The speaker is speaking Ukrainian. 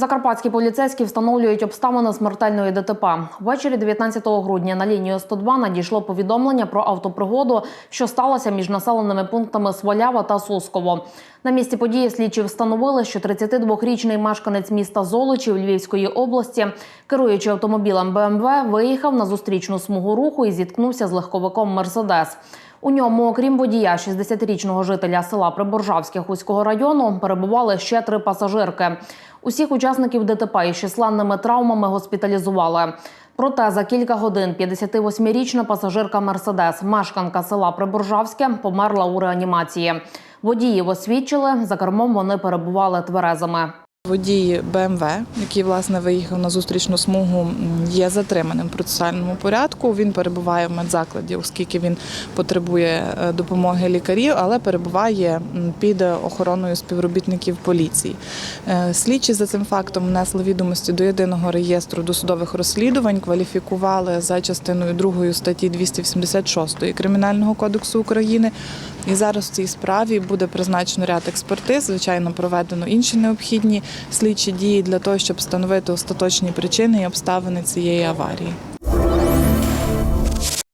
Закарпатські поліцейські встановлюють обставини смертельної ДТП. Ввечері 19 грудня на лінію 102 надійшло повідомлення про автопригоду, що сталося між населеними пунктами Свалява та Сусково. На місці події слідчі встановили, що 32-річний мешканець міста Золочів Львівської області, керуючи автомобілем БМВ, виїхав на зустрічну смугу руху і зіткнувся з легковиком Мерседес. У ньому, окрім водія, 60-річного жителя села Приборжавське Хуського району, перебували ще три пасажирки. Усіх учасників ДТП із численними травмами госпіталізували. Проте за кілька годин 58-річна пасажирка Мерседес, мешканка села Приборжавське, померла у реанімації. Водіїв освідчили, за кермом вони перебували тверезими. Водій БМВ, який власне виїхав на зустрічну смугу, є затриманим в процесуальному порядку. Він перебуває в медзакладі, оскільки він потребує е, допомоги лікарів, але перебуває під охороною співробітників поліції. Е, Слідчі за цим фактом внесли відомості до єдиного реєстру досудових розслідувань, кваліфікували за частиною 2 статті 286 Кримінального кодексу України. І зараз в цій справі буде призначено ряд експертиз. Звичайно, проведено інші необхідні слідчі дії для того, щоб встановити остаточні причини і обставини цієї аварії.